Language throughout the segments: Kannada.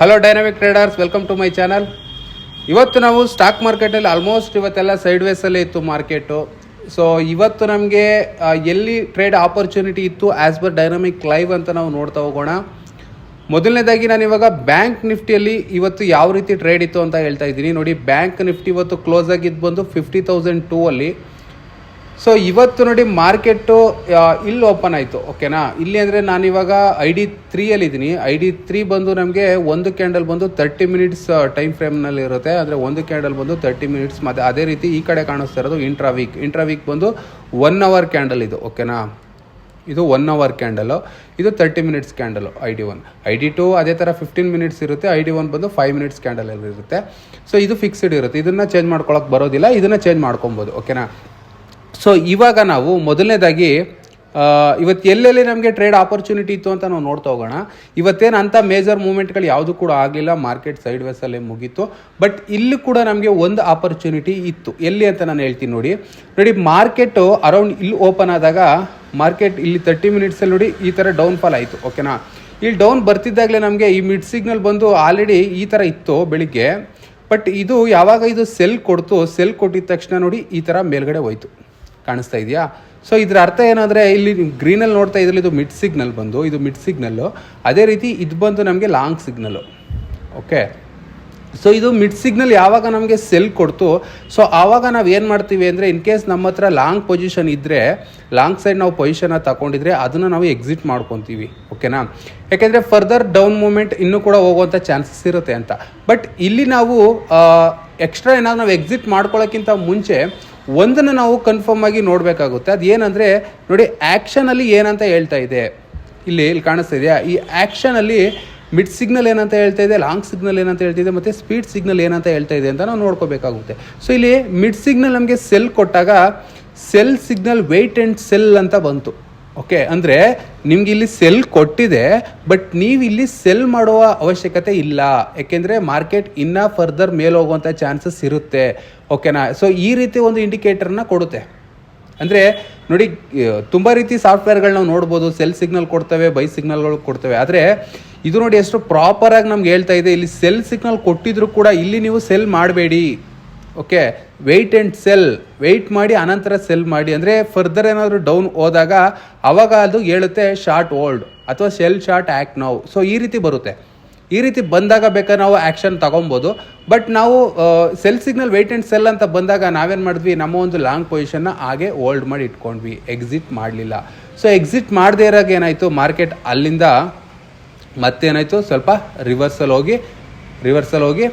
Hello dynamic traders welcome to my channel ಇವತ್ತು ನಾವು ಸ್ಟಾಕ್ ಮಾರ್ಕೆಟಲ್ಲಿ ಆಲ್ಮೋಸ್ಟ್ ಇವತ್ತೆಲ್ಲ ಸೈಡ್ ವೇಸಲ್ಲೇ ಇತ್ತು ಮಾರ್ಕೆಟು ಸೊ ಇವತ್ತು ನಮಗೆ ಎಲ್ಲಿ ಟ್ರೇಡ್ ಆಪರ್ಚುನಿಟಿ ಇತ್ತು ಆ್ಯಸ್ ಪರ್ ಡೈನಾಮಿಕ್ ಲೈವ್ ಅಂತ ನಾವು ನೋಡ್ತಾ ಹೋಗೋಣ. ಮೊದಲನೇದಾಗಿ ನಾನು ಇವಾಗ ಬ್ಯಾಂಕ್ ನಿಫ್ಟಿಯಲ್ಲಿ ಇವತ್ತು ಯಾವ ರೀತಿ ಟ್ರೇಡ್ ಇತ್ತು ಅಂತ ಹೇಳ್ತಾ ಇದ್ದೀನಿ. ನೋಡಿ ಬ್ಯಾಂಕ್ ನಿಫ್ಟಿ ಇವತ್ತು ಕ್ಲೋಸ್ ಆಗಿದ್ದು ಬಂದು ಫಿಫ್ಟಿ ತೌಸಂಡ್ ಟೂ ಅಲ್ಲಿ. ಸೊ ಇವತ್ತು ನೋಡಿ ಮಾರ್ಕೆಟು ಇಲ್ಲಿ ಓಪನ್ ಆಯಿತು ಓಕೆನಾ ಇಲ್ಲಿ ಅಂದರೆ ನಾನಿವಾಗ ಐ ಡಿ ತ್ರೀಯಲ್ಲಿದ್ದೀನಿ ಐ ಡಿ ತ್ರೀ ಬಂದು ನಮಗೆ ಒಂದು ಕ್ಯಾಂಡಲ್ ಬಂದು ತರ್ಟಿ ಮಿನಿಟ್ಸ್ ಟೈಮ್ ಫ್ರೇಮ್ನಲ್ಲಿ ಇರುತ್ತೆ. ಅಂದರೆ ಒಂದು ಕ್ಯಾಂಡಲ್ ಬಂದು ತರ್ಟಿ ಮಿನಿಟ್ಸ್ ಮತ್ತು ಅದೇ ರೀತಿ ಈ ಕಡೆ ಕಾಣಿಸ್ತಾ ಇರೋದು ಇಂಟ್ರಾ ವೀಕ್ ಬಂದು ಒನ್ ಅವರ್ ಕ್ಯಾಂಡಲ್ ಇದು ಓಕೆನಾ ಇದು ಒನ್ ಅವರ್ ಕ್ಯಾಂಡಲು ಇದು thirty minutes candle I D one I D two ಅದೇ ಥರ ಫಿಫ್ಟೀನ್ ಮಿನಿಟ್ಸ್ ಇರುತ್ತೆ. ಐ ಡಿ ಒನ್ ಬಂದು ಫೈವ್ ಮಿನಿಟ್ಸ್ ಕ್ಯಾಂಡಲಲ್ಲಿ ಇರುತ್ತೆ. ಸೊ ಇದು ಫಿಕ್ಸ್ಡ್ ಇರುತ್ತೆ. ಇದನ್ನು ಚೇಂಜ್ ಮಾಡ್ಕೊಳಕ್ಕೆ ಬರೋದಿಲ್ಲ. ಇದನ್ನು ಚೇಂಜ್ ಮಾಡ್ಕೊಬೋದು ಓಕೆನಾ ಸೊ ಇವಾಗ ನಾವು ಮೊದಲನೇದಾಗಿ ಇವತ್ತು ಎಲ್ಲೆಲ್ಲಿ ನಮಗೆ ಟ್ರೇಡ್ ಆಪರ್ಚುನಿಟಿ ಇತ್ತು ಅಂತ ನಾವು ನೋಡ್ತಾ ಹೋಗೋಣ. ಇವತ್ತೇನು ಅಂಥ ಮೇಜರ್ ಮೂಮೆಂಟ್ಗಳು ಯಾವುದು ಕೂಡ ಆಗಲಿಲ್ಲ ಮಾರ್ಕೆಟ್ ಸೈಡ್ ವೇಸಲ್ಲೇ ಮುಗೀತು. ಬಟ್ ಇಲ್ಲಿ ಕೂಡ ನಮಗೆ ಒಂದು ಆಪರ್ಚುನಿಟಿ ಇತ್ತು. ಎಲ್ಲಿ ಅಂತ ನಾನು ಹೇಳ್ತೀನಿ ನೋಡಿ. ನೋಡಿ ಮಾರ್ಕೆಟು ಅರೌಂಡ್ ಇಲ್ಲಿ ಓಪನ್ ಆದಾಗ ಮಾರ್ಕೆಟ್ ಇಲ್ಲಿ ತರ್ಟಿ ಮಿನಿಟ್ಸಲ್ಲಿ ನೋಡಿ ಈ ಥರ ಡೌನ್ ಫಾಲ್ ಆಯಿತು ಓಕೆನಾ ಇಲ್ಲಿ ಡೌನ್ ಬರ್ತಿದ್ದಾಗಲೇ ನಮಗೆ ಈ ಮಿಡ್ ಸಿಗ್ನಲ್ ಬಂದು ಆಲ್ರೆಡಿ ಈ ಥರ ಇತ್ತು ಬೆಳಿಗ್ಗೆ. ಬಟ್ ಇದು ಯಾವಾಗ ಇದು ಸೆಲ್ ಕೊಡ್ತು ಸೆಲ್ ಕೊಟ್ಟಿದ ತಕ್ಷಣ ನೋಡಿ ಈ ಥರ ಮೇಲ್ಗಡೆ ಹೋಯ್ತು. ಕಾಣಿಸ್ತಾ ಇದೆಯಾ? ಸೊ ಇದರ ಅರ್ಥ ಏನಂದರೆ ಇಲ್ಲಿ ಗ್ರೀನಲ್ಲಿ ನೋಡ್ತಾ ಇದ್ರಲ್ಲಿ ಇದು ಮಿಡ್ ಸಿಗ್ನಲ್ ಬಂದು, ಇದು ಮಿಡ್ ಸಿಗ್ನಲ್ಲು ಅದೇ ರೀತಿ ಇದು ಬಂದು ನಮಗೆ ಲಾಂಗ್ ಸಿಗ್ನಲ್ಲು ಓಕೆ ಸೊ ಇದು ಮಿಡ್ ಸಿಗ್ನಲ್ ಯಾವಾಗ ನಮಗೆ ಸೆಲ್ ಕೊಡ್ತು? ಸೊ ಆವಾಗ ನಾವು ಏನು ಮಾಡ್ತೀವಿ ಅಂದರೆ ಇನ್ ಕೇಸ್ ನಮ್ಮ ಹತ್ರ ಲಾಂಗ್ ಪೊಸಿಷನ್ ಇದ್ದರೆ ಲಾಂಗ್ ಸೈಡ್ ನಾವು ಪೊಸಿಷನ್ನ ತಗೊಂಡಿದ್ರೆ ಅದನ್ನು ನಾವು ಎಕ್ಸಿಟ್ ಮಾಡ್ಕೊತೀವಿ. ಓಕೆನಾ ಯಾಕೆಂದರೆ ಫರ್ದರ್ ಡೌನ್ ಮೂಮೆಂಟ್ ಇನ್ನೂ ಕೂಡ ಹೋಗುವಂಥ ಚಾನ್ಸಸ್ ಇರುತ್ತೆ ಅಂತ. ಬಟ್ ಇಲ್ಲಿ ನಾವು ಎಕ್ಸ್ಟ್ರಾ ಏನಾದ್ರು ನಾವು ಎಕ್ಸಿಟ್ ಮಾಡ್ಕೊಳ್ಳೋಕ್ಕಿಂತ ಮುಂಚೆ ಒಂದನ್ನು ನಾವು ಕನ್ಫರ್ಮ್ ಆಗಿ ನೋಡಬೇಕಾಗುತ್ತೆ. ಅದು ಏನಂದರೆ ನೋಡಿ ಆ್ಯಕ್ಷನಲ್ಲಿ ಏನಂತ ಹೇಳ್ತಾ ಇದೆ. ಇಲ್ಲಿ ಇಲ್ಲಿ ಕಾಣಿಸ್ತಾ ಇದೆಯಾ? ಈ ಆ್ಯಕ್ಷನಲ್ಲಿ ಮಿಡ್ ಸಿಗ್ನಲ್ ಏನಂತ ಹೇಳ್ತಾ ಇದೆ ಲಾಂಗ್ ಸಿಗ್ನಲ್ ಏನಂತ ಹೇಳ್ತಾ ಇದೆ, ಮತ್ತು ಸ್ಪೀಡ್ ಸಿಗ್ನಲ್ ಏನಂತ ಹೇಳ್ತಾ ಇದೆ ಅಂತ ನಾವು ನೋಡ್ಕೋಬೇಕಾಗುತ್ತೆ. ಸೊ ಇಲ್ಲಿ ಮಿಡ್ ಸಿಗ್ನಲ್ ನಮಗೆ ಸೆಲ್ ಕೊಟ್ಟಾಗ sell signal wait and sell ಅಂತ ಬಂತು. ಓಕೆ ಅಂದರೆ ನಿಮ್ಗೆ ಇಲ್ಲಿ ಸೆಲ್ ಕೊಟ್ಟಿದೆ ಬಟ್ ನೀವು ಇಲ್ಲಿ ಸೆಲ್ ಮಾಡುವ ಅವಶ್ಯಕತೆ ಇಲ್ಲ. ಯಾಕೆಂದರೆ ಮಾರ್ಕೆಟ್ ಇನ್ನೂ ಫರ್ದರ್ ಮೇಲೆ ಹೋಗುವಂಥ ಚಾನ್ಸಸ್ ಇರುತ್ತೆ. ಓಕೆನಾ ಸೊ ಈ ರೀತಿ ಒಂದು ಇಂಡಿಕೇಟರ್ನ ಕೊಡುತ್ತೆ. ಅಂದರೆ ನೋಡಿ ತುಂಬ ರೀತಿ ಸಾಫ್ಟ್ವೇರ್ಗಳು ನಾವು ನೋಡ್ಬೋದು. ಸೆಲ್ ಸಿಗ್ನಲ್ ಕೊಡ್ತವೆ ಬೈ ಸಿಗ್ನಲ್ಗಳು ಕೊಡ್ತವೆ. ಆದರೆ ಇದು ನೋಡಿ ಎಷ್ಟು ಪ್ರಾಪರಾಗಿ ನಮ್ಗೆ ಹೇಳ್ತಾ ಇದೆ. ಇಲ್ಲಿ ಸೆಲ್ ಸಿಗ್ನಲ್ ಕೊಟ್ಟಿದ್ರು ಕೂಡ ಇಲ್ಲಿ ನೀವು ಸೆಲ್ ಮಾಡಬೇಡಿ. Okay wait and sell wait ಮಾಡಿ, ಅನಂತರ ಸೆಲ್ ಮಾಡಿ. ಅಂದರೆ ಫರ್ದರ್ ಏನಾದರೂ ಡೌನ್ ಹೋದಾಗ ಅವಾಗ ಅದು ಹೇಳುತ್ತೆ ಶಾರ್ಟ್ ಓಲ್ಡ್ ಅಥವಾ ಸೆಲ್ ಶಾರ್ಟ್ ಆ್ಯಕ್ಟ್ ನಾವು ಸೊ ಈ ರೀತಿ ಬರುತ್ತೆ. ಈ ರೀತಿ ಬಂದಾಗ ಬೇಕಾದ್ರೆ ನಾವು ಆ್ಯಕ್ಷನ್ ತಗೊಬೋದು. ಬಟ್ ನಾವು sell signal wait and sell ಅಂತ ಬಂದಾಗ ನಾವೇನು ಮಾಡಿದ್ವಿ? ನಮ್ಮ ಒಂದು ಲಾಂಗ್ ಪೊಸಿಷನ್ನ ಹಾಗೆ ಓಲ್ಡ್ ಮಾಡಿ ಇಟ್ಕೊಂಡ್ವಿ. ಎಕ್ಸಿಟ್ ಮಾಡಲಿಲ್ಲ. ಸೊ ಎಕ್ಸಿಟ್ ಮಾಡದೇ ಇರೋಕೆ ಏನಾಯಿತು? ಮಾರ್ಕೆಟ್ ಅಲ್ಲಿಂದ ಮತ್ತೇನಾಯಿತು? ಸ್ವಲ್ಪ ರಿವರ್ಸಲ್ ಹೋಗಿ ರಿವರ್ಸಲ್ ಹೋಗಿ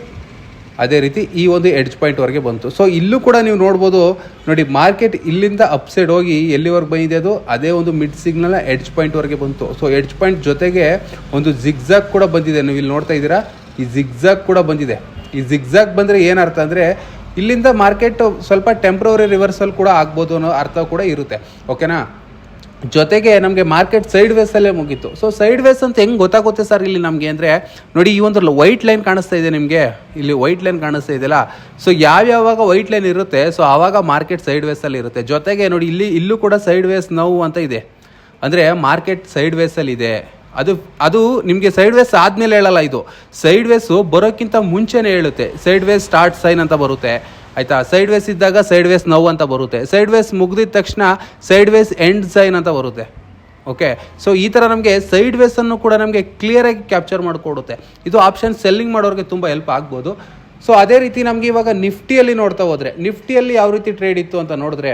ಅದೇ ರೀತಿ ಈ ಒಂದು ಎಡ್ಜ್ ಪಾಯಿಂಟ್ವರೆಗೆ ಬಂತು. ಸೊ ಇಲ್ಲೂ ಕೂಡ ನೀವು ನೋಡ್ಬೋದು, ನೋಡಿ ಮಾರ್ಕೆಟ್ ಇಲ್ಲಿಂದ ಅಪ್ಸೈಡ್ ಹೋಗಿ ಎಲ್ಲಿವರೆಗೆ ಬಂದಿದೆ ಅದು? ಅದೇ ಒಂದು ಮಿಡ್ ಸಿಗ್ನಲ್ನ ಎಡ್ಜ್ ಪಾಯಿಂಟ್ವರೆಗೆ ಬಂತು. ಸೊ ಎಡ್ಜ್ ಪಾಯಿಂಟ್ ಜೊತೆಗೆ ಒಂದು ಜಿಗ್ಜಾಗ್ ಕೂಡ ಬಂದಿದೆ. ನೀವು ಇಲ್ಲಿ ನೋಡ್ತಾ ಇದ್ದೀರಾ? ಈ ಜಿಗ್ಜಾಗ್ ಕೂಡ ಬಂದಿದೆ. ಈ ಜಿಗ್ಜಾಗ್ ಬಂದರೆ ಏನರ್ಥ ಅಂದರೆ, ಇಲ್ಲಿಂದ ಮಾರ್ಕೆಟ್ ಸ್ವಲ್ಪ ಟೆಂಪ್ರವರಿ ರಿವರ್ಸಲ್ ಕೂಡ ಆಗ್ಬೋದು ಅನ್ನೋ ಅರ್ಥ ಕೂಡ ಇರುತ್ತೆ. ಓಕೆನಾ ಜೊತೆಗೆ ನಮಗೆ ಮಾರ್ಕೆಟ್ ಸೈಡ್ ವೇಸಲ್ಲೇ ಮುಗೀತು. ಸೊ ಸೈಡ್ ವೇಸ್ ಅಂತ ಹೆಂಗೆ ಗೊತ್ತಾಗುತ್ತೆ ಸರ್ ಇಲ್ಲಿ ನಮಗೆ ಅಂದರೆ, ನೋಡಿ ಈ ಒಂದು ವೈಟ್ ಲೈನ್ ಕಾಣಿಸ್ತಾ ಇದೆ ನಿಮಗೆ? ಇಲ್ಲಿ ವೈಟ್ ಲೈನ್ ಕಾಣಿಸ್ತಾ ಇದೆಯಲ್ಲ? ಸೊ ಯಾವ್ಯಾವಾಗ ವೈಟ್ ಲೈನ್ ಇರುತ್ತೆ? ಸೊ ಆವಾಗ ಮಾರ್ಕೆಟ್ ಸೈಡ್ ವೇಸಲ್ಲಿ ಇರುತ್ತೆ. ಜೊತೆಗೆ ನೋಡಿ ಇಲ್ಲಿ, ಇಲ್ಲೂ ಕೂಡ ಸೈಡ್ ವೇಸ್ ನೋವು ಅಂತ ಇದೆ. ಅಂದರೆ ಮಾರ್ಕೆಟ್ ಸೈಡ್ ವೇಸಲ್ಲಿ ಇದೆ. ಅದು ಅದು ನಿಮಗೆ ಸೈಡ್ ವೇಸ್ ಆದಮೇಲೆ ಹೇಳಲ್ಲ ಇದು. ಸೈಡ್ ವೇಸು ಬರೋಕ್ಕಿಂತ ಮುಂಚೆನೇ ಹೇಳುತ್ತೆ. ಸೈಡ್ ವೇಸ್ ಸ್ಟಾರ್ಟ್ ಸೈನ್ ಅಂತ ಬರುತ್ತೆ. ಆಯಿತಾ? ಸೈಡ್ ವೇಸ್ ಇದ್ದಾಗ ಸೈಡ್ ವೇಸ್ ನೋವು ಅಂತ ಬರುತ್ತೆ. ಸೈಡ್ ವೇಸ್ ಮುಗಿದಿದ ತಕ್ಷಣ ಸೈಡ್ ವೇಸ್ ಎಂಡ್ ಸೈನ್ ಅಂತ ಬರುತ್ತೆ. ಓಕೆ ಸೊ ಈ ಥರ ನಮಗೆ ಸೈಡ್ ವೇಸನ್ನು ಕೂಡ ನಮಗೆ ಕ್ಲಿಯರಾಗಿ ಕ್ಯಾಪ್ಚರ್ ಮಾಡಿಕೊಡುತ್ತೆ. ಇದು ಆಪ್ಷನ್ ಸೆಲ್ಲಿಂಗ್ ಮಾಡೋರಿಗೆ ತುಂಬ ಹೆಲ್ಪ್ ಆಗ್ಬೋದು. ಸೊ ಅದೇ ರೀತಿ ನಮಗೆ ಇವಾಗ ನಿಫ್ಟಿಯಲ್ಲಿ ನೋಡ್ತಾ ಹೋದರೆ ನಿಫ್ಟಿಯಲ್ಲಿ ಯಾವ ರೀತಿ ಟ್ರೇಡ್ ಇತ್ತು ಅಂತ ನೋಡಿದ್ರೆ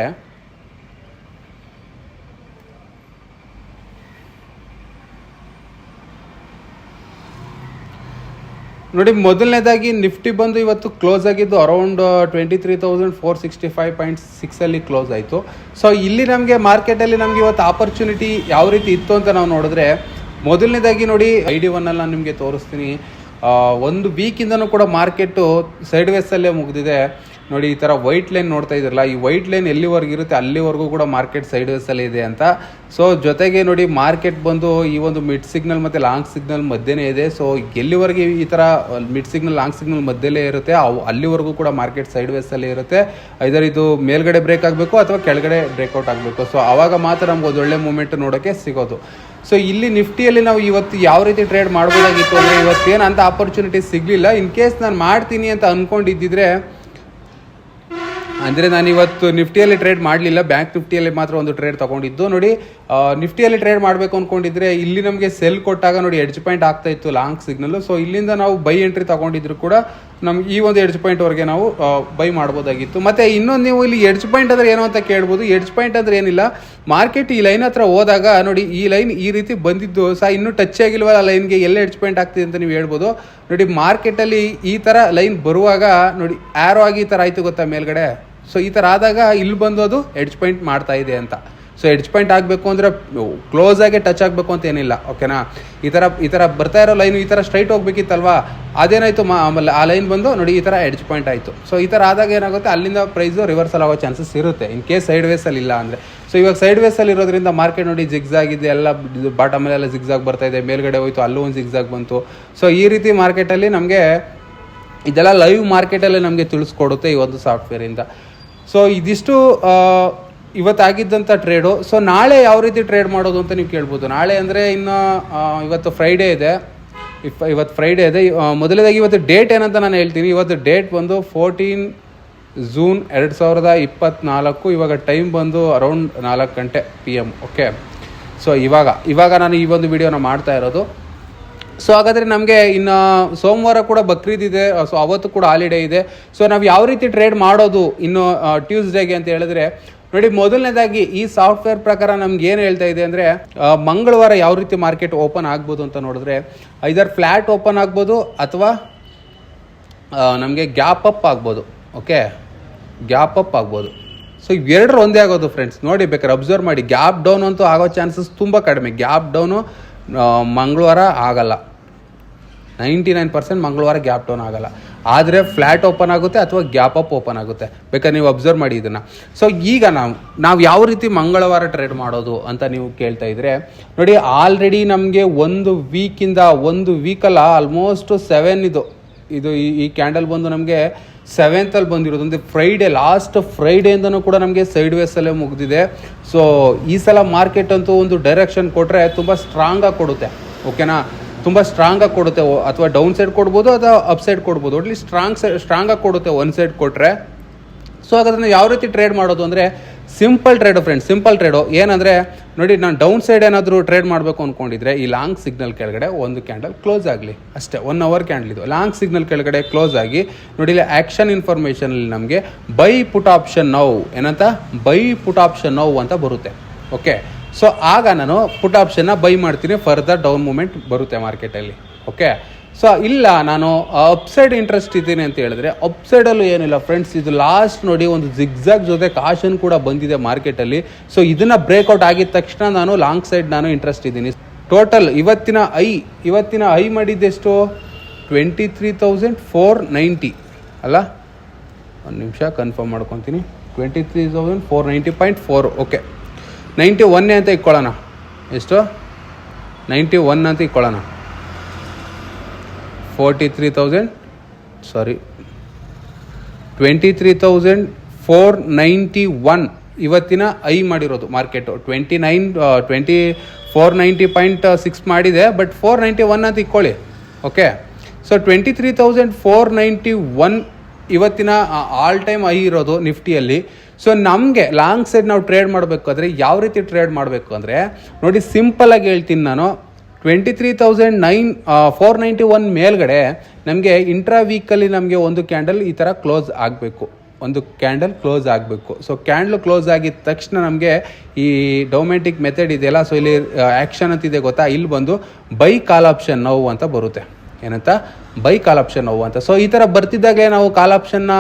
ನೋಡಿ, ಮೊದಲನೇದಾಗಿ ನಿಫ್ಟಿ ಬಂದು ಇವತ್ತು ಕ್ಲೋಸ್ ಆಗಿದ್ದು around twenty three thousand four sixty five point ಸಿಕ್ಸಲ್ಲಿ close ಆಯಿತು. ಸೊ ಇಲ್ಲಿ ನಮಗೆ ಮಾರ್ಕೆಟಲ್ಲಿ ನಮಗೆ ಇವತ್ತು ಆಪರ್ಚುನಿಟಿ ಯಾವ ರೀತಿ ಇತ್ತು ಅಂತ ನಾವು ನೋಡಿದ್ರೆ, ಮೊದಲನೇದಾಗಿ ನೋಡಿ ಐ ಡಿ ಒನ್ನಲ್ಲಿ ನಾನು ನಿಮಗೆ ತೋರಿಸ್ತೀನಿ. ಒಂದು ವೀಕಿಂದನೂ ಕೂಡ ಮಾರ್ಕೆಟು ಸೈಡ್ ವೇಸಲ್ಲೇ ಮುಗಿದಿದೆ. ನೋಡಿ, ಈ ಥರ ವೈಟ್ ಲೈನ್ ನೋಡ್ತಾ ಇದ್ರಲ್ಲ ಈ ವೈಟ್ ಲೈನ್ ಎಲ್ಲಿವರೆಗೂ ಇರುತ್ತೆ ಅಲ್ಲಿವರೆಗೂ ಕೂಡ ಮಾರ್ಕೆಟ್ ಸೈಡ್ ಅಲ್ಲಿ ಇದೆ ಅಂತ. ಸೊ ಜೊತೆಗೆ ನೋಡಿ ಮಾರ್ಕೆಟ್ ಬಂದು ಈ ಒಂದು ಮಿಡ್ ಸಿಗ್ನಲ್ ಮತ್ತು ಲಾಂಗ್ ಸಿಗ್ನಲ್ ಮಧ್ಯೆನೇ ಇದೆ. ಸೊ ಎಲ್ಲಿವರೆಗೆ ಈ ಥರ ಮಿಡ್ ಸಿಗ್ನಲ್ ಲಾಂಗ್ ಸಿಗ್ನಲ್ ಮಧ್ಯಲೇ ಇರುತ್ತೆ, ಅವು ಅಲ್ಲಿವರೆಗೂ ಕೂಡ ಮಾರ್ಕೆಟ್ ಸೈಡ್ ವೇಸಲ್ಲಿ ಇರುತ್ತೆ. ಇದರ ಇದು ಮೇಲ್ಗಡೆ ಬ್ರೇಕ್ ಆಗಬೇಕು ಅಥವಾ ಕೆಳಗಡೆ ಬ್ರೇಕ್ಔಟ್ ಆಗಬೇಕು. ಸೊ ಆವಾಗ ಮಾತ್ರ ನಮ್ಗೆ ಒಳ್ಳೆ ಮೂಮೆಂಟ್ ನೋಡೋಕ್ಕೆ ಸಿಗೋದು. ಸೊ ಇಲ್ಲಿ ನಿಫ್ಟಿಯಲ್ಲಿ ನಾವು ಇವತ್ತು ಯಾವ ರೀತಿ ಟ್ರೇಡ್ ಮಾಡ್ಬೋದಾಗಿತ್ತು ಅಂದರೆ ಇವತ್ತೇನು ಅಂತ ಆಪರ್ಚುನಿಟಿ ಸಿಗಲಿಲ್ಲ. ಇನ್ ಕೇಸ್ ನಾನು ಮಾಡ್ತೀನಿ ಅಂತ ಅಂದ್ಕೊಂಡಿದ್ದಿದ್ರೆ ಅಂದರೆ ನಾನು ಇವತ್ತು ನಿಫ್ಟಿಯಲ್ಲಿ ಟ್ರೇಡ್ ಮಾಡಲಿಲ್ಲ. ಬ್ಯಾಂಕ್ ನಿಫ್ಟಿಯಲ್ಲಿ ಮಾತ್ರ ಒಂದು ಟ್ರೇಡ್ ತಗೊಂಡಿದ್ದು. ನೋಡಿ ನಿಫ್ಟಿಯಲ್ಲಿ ಟ್ರೇಡ್ ಮಾಡಬೇಕು ಅಂದ್ಕೊಂಡಿದ್ರೆ ಇಲ್ಲಿ ನಮಗೆ ಸೆಲ್ ಕೊಟ್ಟಾಗ ನೋಡಿ ಎಡ್ಜ್ ಪಾಯಿಂಟ್ ಆಗ್ತಾ ಇತ್ತು ಲಾಂಗ್ ಸಿಗ್ನಲ್ ಸೊ ಇಲ್ಲಿಂದ ನಾವು ಬೈ ಎಂಟ್ರಿ ತಗೊಂಡಿದ್ರು ಕೂಡ ನಮ್ಗೆ ಈ ಒಂದು ಎಡ್ಜ್ ಪಾಯಿಂಟ್ವರೆಗೆ ನಾವು ಬೈ ಮಾಡ್ಬೋದಾಗಿತ್ತು. ಮತ್ತು ಇನ್ನೊಂದು ನೀವು ಇಲ್ಲಿ ಎಡ್ಜ್ ಪಾಯಿಂಟ್ ಅಂದರೆ ಏನು ಅಂತ ಕೇಳ್ಬೋದು. ಎಡ್ಜ್ ಪಾಯಿಂಟ್ ಅಂದರೆ ಏನಿಲ್ಲ. ಮಾರ್ಕೆಟ್ ಈ ಲೈನ್ ಹತ್ರ ಹೋದಾಗ ನೋಡಿ, ಈ ಲೈನ್ ಈ ರೀತಿ ಬಂದಿದ್ದು ಸಹ ಇನ್ನೂ ಟಚ್ ಆಗಿಲ್ವಲ್ಲ ಲೈನ್ಗೆ ಎಲ್ಲ ಎಡ್ಜ್ ಪಾಯಿಂಟ್ ಆಗ್ತಿದೆ ಅಂತ ನೀವು ಹೇಳ್ಬೋದು. ನೋಡಿ ಮಾರ್ಕೆಟಲ್ಲಿ ಈ ಥರ ಲೈನ್ ಬರುವಾಗ ನೋಡಿ ಆರೋ ಆಗಿ ಈ ಥರ ಆಯಿತು ಗೊತ್ತಾ ಮೇಲ್ಗಡೆ? ಸೊ ಈ ಥರ ಆದಾಗ ಇಲ್ಲಿ ಬಂದು ಅದು ಎಡ್ಜ್ ಪಾಯಿಂಟ್ ಮಾಡ್ತಾ ಇದೆ ಅಂತ. ಸೊ ಎಡ್ಜ್ ಪಾಯಿಂಟ್ ಆಗಬೇಕು ಅಂದರೆ ಕ್ಲೋಸ್ ಆಗಿ ಟಚ್ ಆಗಬೇಕು ಅಂತ ಏನಿಲ್ಲ ಓಕೆನಾ ಈ ಥರ ಈ ಥರ ಬರ್ತಾ ಇರೋ ಲೈನ್ ಈ ಥರ ಸ್ಟ್ರೈಟ್ ಹೋಗ್ಬೇಕಿತ್ತಲ್ವಾ? ಅದೇನಾಯಿತು ಮಾ ಆಮೇಲೆ ಆ ಲೈನ್ ಬಂದು ನೋಡಿ ಈ ಥರ ಎಡ್ಜ್ ಪಾಯಿಂಟ್ ಆಯಿತು. ಸೊ ಈ ಥರ ಆದಾಗ ಏನಾಗುತ್ತೆ? ಅಲ್ಲಿಂದ ಪ್ರೈಸು ರಿವರ್ಸಲ್ ಆಗೋ ಚಾನ್ಸಸ್ ಇರುತ್ತೆ. ಇನ್ ಕೇಸ್ ಸೈಡ್ ವೇಸಲ್ಲಿ ಇಲ್ಲ ಅಂದರೆ. ಸೊ ಇವಾಗ ಸೈಡ್ ವೇಸಲ್ಲಿ ಇರೋದ್ರಿಂದ ಮಾರ್ಕೆಟ್ ನೋಡಿ ಜಿಗ್ಸ್ ಆಗಿದೆ ಎಲ್ಲ ಬಾಟಮಲ್ಲೆಲ್ಲ ಜಿಗ್ಸಾಗ್ ಬರ್ತಾ ಇದೆ, ಮೇಲ್ಗಡೆ ಹೋಯ್ತು, ಅಲ್ಲೂ ಒಂದು ಜಿಗ್ಸಾಗ್ ಬಂತು. ಸೊ ಈ ರೀತಿ ಮಾರ್ಕೆಟಲ್ಲಿ ನಮಗೆ ಇದೆಲ್ಲ ಲೈವ್ ಮಾರ್ಕೆಟಲ್ಲೇ ನಮಗೆ ತಿಳಿಸ್ಕೊಡುತ್ತೆ ಈ ಒಂದು ಸಾಫ್ಟ್ವೇರಿಂದ ಸೊ ಇದಿಷ್ಟು ಇವತ್ತಾಗಿದ್ದಂಥ ಟ್ರೇಡು ಸೊ ನಾಳೆ ಯಾವ ರೀತಿ ಟ್ರೇಡ್ ಮಾಡೋದು ಅಂತ ನೀವು ಕೇಳ್ಬೋದು. ನಾಳೆ ಅಂದರೆ ಇನ್ನು ಇವತ್ತು ಫ್ರೈಡೇ ಇದೆ. ಇಫ್, ಇವತ್ತು ಫ್ರೈಡೇ ಇದೆ. ಮೊದಲನೇದಾಗಿ ಇವತ್ತು ಡೇಟ್ ಏನಂತ ನಾನು ಹೇಳ್ತೀನಿ. ಇವತ್ತು ಡೇಟ್ ಬಂದು ಫೋರ್ಟೀನ್ ಜೂನ್ ಎರಡು ಸಾವಿರದ ಇಪ್ಪತ್ತ್ನಾಲ್ಕು ಇವಾಗ ಟೈಮ್ ಬಂದು ಅರೌಂಡ್ ನಾಲ್ಕು ಗಂಟೆ ಪಿ ಎಂ ಓಕೆ ಸೊ ಇವಾಗ ಇವಾಗ ನಾನು ಈ ಒಂದು ವಿಡಿಯೋನ ಮಾಡ್ತಾ ಇರೋದು. ಸೊ ಹಾಗಾದರೆ ನಮಗೆ ಇನ್ನು ಸೋಮವಾರ ಕೂಡ ಬಕ್ರೀದ್ ಇದೆ. ಸೊ ಅವತ್ತು ಕೂಡ ಹಾಲಿಡೇ ಇದೆ. ಸೊ ನಾವು ಯಾವ ರೀತಿ ಟ್ರೇಡ್ ಮಾಡೋದು ಇನ್ನು ಟ್ಯೂಸ್ಡೇಗೆ ಅಂತ ಹೇಳಿದ್ರೆ, ನೋಡಿ ಮೊದಲನೇದಾಗಿ ಈ ಸಾಫ್ಟ್ವೇರ್ ಪ್ರಕಾರ ನಮ್ಗೆ ಏನು ಹೇಳ್ತಾ ಇದೆ ಅಂದರೆ ಮಂಗಳವಾರ ಯಾವ ರೀತಿ ಮಾರ್ಕೆಟ್ ಓಪನ್ ಆಗ್ಬೋದು ಅಂತ ನೋಡಿದ್ರೆ ಐದರ್ ಫ್ಲ್ಯಾಟ್ ಓಪನ್ ಆಗ್ಬೋದು ಅಥವಾ ನಮಗೆ ಗ್ಯಾಪ್ ಅಪ್ ಆಗ್ಬೋದು. ಓಕೆ ಗ್ಯಾಪ್ ಅಪ್ ಆಗ್ಬೋದು. ಸೊ ಇವೆರಡರ ಒಂದೇ ಆಗೋದು ಫ್ರೆಂಡ್ಸ್ ನೋಡಿ ಬೇಕಾದ್ರೆ ಅಬ್ಸರ್ವ್ ಮಾಡಿ. ಗ್ಯಾಪ್ ಡೌನ್ ಅಂತೂ ಆಗೋ ಚಾನ್ಸಸ್ ತುಂಬ ಕಡಿಮೆ. ಗ್ಯಾಪ್ ಡೌನು ಮಂಗಳವಾರ ಆಗಲ್ಲ. ನೈಂಟಿ ನೈನ್ ಪರ್ಸೆಂಟ್ ಮಂಗಳವಾರ ಗ್ಯಾಪ್ ಡೌನ್ ಆಗಲ್ಲ. ಆದರೆ ಫ್ಲ್ಯಾಟ್ ಓಪನ್ ಆಗುತ್ತೆ ಅಥವಾ ಗ್ಯಾಪ್ ಅಪ್ ಓಪನ್ ಆಗುತ್ತೆ. ಬೇಕಾದ್ರೆ ನೀವು ಅಬ್ಸರ್ವ್ ಮಾಡಿ ಇದನ್ನು. ಸೊ ಈಗ ನಾವು ನಾವು ಯಾವ ರೀತಿ ಮಂಗಳವಾರ ಟ್ರೇಡ್ ಮಾಡೋದು ಅಂತ ನೀವು ಕೇಳ್ತಾ ಇದ್ರೆ, ನೋಡಿ ಆಲ್ರೆಡಿ ನಮಗೆ ಒಂದು ವೀಕಿಂದ ಒಂದು ವೀಕಲ್ಲ ಆಲ್ಮೋಸ್ಟ್ ಸೆವೆನ್ ಇದು ಇದು ಈ ಈ ಕ್ಯಾಂಡಲ್ ಬಂದು ನಮಗೆ ಸೆವೆಂತಲ್ಲಿ ಬಂದಿರೋದು. ಅಂದರೆ ಫ್ರೈಡೇ ಲಾಸ್ಟ್ ಫ್ರೈಡೇಯಿಂದನೂ ಕೂಡ ನಮಗೆ ಸೈಡ್ ವೇಸಲ್ಲೇ ಮುಗಿದಿದೆ. ಸೊ ಈ ಸಲ ಮಾರ್ಕೆಟ್ ಅಂತೂ ಒಂದು ಡೈರೆಕ್ಷನ್ ಕೊಟ್ಟರೆ ತುಂಬ ಸ್ಟ್ರಾಂಗಾಗಿ ಕೊಡುತ್ತೆ. ಓಕೆನಾ ತುಂಬ ಸ್ಟ್ರಾಂಗಾಗಿ ಕೊಡುತ್ತೆ. ಅಥವಾ ಡೌನ್ ಸೈಡ್ ಕೊಡ್ಬೋದು ಅಥವಾ ಅಪ್ ಸೈಡ್ ಕೊಡ್ಬೋದು. ಒಟ್ಲಿ ಸ್ಟ್ರಾಂಗ್ ಸೈಡ್ ಸ್ಟ್ರಾಂಗಾಗಿ ಕೊಡುತ್ತೆ ಒನ್ ಸೈಡ್ ಕೊಟ್ಟರೆ ಸೊ ಹಾಗಾದ್ರೆ ಯಾವ ರೀತಿ ಟ್ರೇಡ್ ಮಾಡೋದು ಅಂದರೆ simple trade friends simple trade ಏನಂದರೆ, ನೋಡಿ, ನಾನು ಡೌನ್ ಸೈಡ್ ಏನಾದರೂ ಟ್ರೇಡ್ ಮಾಡಬೇಕು ಅಂದ್ಕೊಂಡಿದ್ರೆ ಈ ಲಾಂಗ್ ಸಿಗ್ನಲ್ ಕೆಳಗಡೆ ಒಂದು ಕ್ಯಾಂಡಲ್ ಕ್ಲೋಸ್ ಆಗಲಿ. ಅಷ್ಟೇ ಒನ್ ಅವರ್ ಕ್ಯಾಂಡಲ್ ಇದು. ಲಾಂಗ್ ಸಿಗ್ನಲ್ ಕೆಳಗಡೆ ಕ್ಲೋಸ್ ಆಗಿ, ನೋಡಿ, ಇಲ್ಲಿ ಆ್ಯಕ್ಷನ್ ಇನ್ಫಾರ್ಮೇಷನಲ್ಲಿ ನಮಗೆ ಬೈ ಪುಟ್ ಆಪ್ಷನ್ ನೌ ಏನಂತ? ಬೈ ಪುಟ್ ಆಪ್ಷನ್ ನೌ ಅಂತ ಬರುತ್ತೆ. ಓಕೆ ಸೊ ಆಗ ನಾನು ಪುಟ್ ಆಪ್ಷನ್ನ ಬೈ ಮಾಡ್ತೀನಿ ಫರ್ದರ್ ಡೌನ್ ಮೂಮೆಂಟ್ ಬರುತ್ತೆ ಮಾರ್ಕೆಟಲ್ಲಿ ಓಕೆ ಸೊ ಇಲ್ಲ, ನಾನು ಅಪ್ಸೈಡ್ ಇಂಟ್ರೆಸ್ಟ್ ಇದ್ದೀನಿ ಅಂತ ಹೇಳಿದ್ರೆ ಅಪ್ಸೈಡಲ್ಲೂ ಏನಿಲ್ಲ ಫ್ರೆಂಡ್ಸ್ ಇದು ಲಾಸ್ಟ್ ನೋಡಿ ಒಂದು ಜಿಗ್ಜಾಗ್ ಜೊತೆ ಕಾಶನ್ ಕೂಡ ಬಂದಿದೆ ಮಾರ್ಕೆಟಲ್ಲಿ ಸೊ ಇದನ್ನು ಬ್ರೇಕ್ಔಟ್ ಆಗಿದ ತಕ್ಷಣ ನಾನು ಲಾಂಗ್ ಸೈಡ್ ನಾನು ಇಂಟ್ರೆಸ್ಟ್ ಇದ್ದೀನಿ. ಟೋಟಲ್ ಇವತ್ತಿನ ಐ ಇವತ್ತಿನ high ಮಾಡಿದ್ದೆಷ್ಟು twenty three thousand four ninety ಅಲ್ಲ? ಒಂದು ನಿಮಿಷ ಕನ್ಫರ್ಮ್ ಮಾಡ್ಕೊತೀನಿ. Twenty three thousand four ninety point four okay ninety ಒನ್ನೇ ಅಂತ ಇಕ್ಕೊಳ್ಳೋಣ ಎಷ್ಟು? ನೈಂಟಿ ಒನ್ ಅಂತ ಇಕ್ಕೊಳ್ಳೋಣ forty three thousand sorry twenty three thousand four ninety one ಇವತ್ತಿನ ಐ ಮಾಡಿರೋದು market twenty nine twenty four ninety point six ಮಾಡಿದೆ ಬಟ್ ಫೋರ್ ನೈಂಟಿ ಒನ್ ಅಂತ ಇಕ್ಕೊಳ್ಳಿ okay so twenty three thousand four ninety one ಇವತ್ತಿನ ಆಲ್ ಟೈಮ್ ಐ ಇರೋದು ನಿಫ್ಟಿಯಲ್ಲಿ. ಸೊ ನಮಗೆ ಲಾಂಗ್ ಸೈಡ್ ನಾವು ಟ್ರೇಡ್ ಮಾಡಬೇಕಾದ್ರೆ ಯಾವ ರೀತಿ ಟ್ರೇಡ್ ಮಾಡಬೇಕು ಅಂದರೆ, ನೋಡಿ ಸಿಂಪಲ್ ಆಗಿ ಹೇಳ್ತೀನಿ ನಾನು. Twenty three thousand nine four ninety one ಮೇಲ್ಗಡೆ ನಮಗೆ ಇಂಟ್ರಾ ವೀಕಲ್ಲಿ ನಮಗೆ ಒಂದು ಕ್ಯಾಂಡಲ್ ಈ ಥರ ಕ್ಲೋಸ್ ಆಗಬೇಕು. ಒಂದು ಕ್ಯಾಂಡಲ್ ಕ್ಲೋಸ್ ಆಗಬೇಕು. ಸೊ ಕ್ಯಾಂಡಲ್ ಕ್ಲೋಸ್ ಆಗಿದ ತಕ್ಷಣ ನಮಗೆ ಈ ಡೊಮೆಟಿಕ್ ಮೆಥಡ್ ಇದೆಯಲ್ಲ ಸೊ ಇಲ್ಲಿ ಆ್ಯಕ್ಷನ್ ಅಂತಿದೆ ಗೊತ್ತಾ? ಇಲ್ಲಿ ಬಂದು ಬೈ ಕಾಲ್ ಆಪ್ಷನ್ ನೋವು ಅಂತ ಬರುತ್ತೆ. ಏನಂತ? ಬೈ ಕಾಲ್ ಆಪ್ಷನ್ ನೋವು ಅಂತ. ಸೊ ಈ ಥರ ಬರ್ತಿದ್ದಾಗೆ ನಾವು ಕಾಲ್ ಆಪ್ಷನ್ನ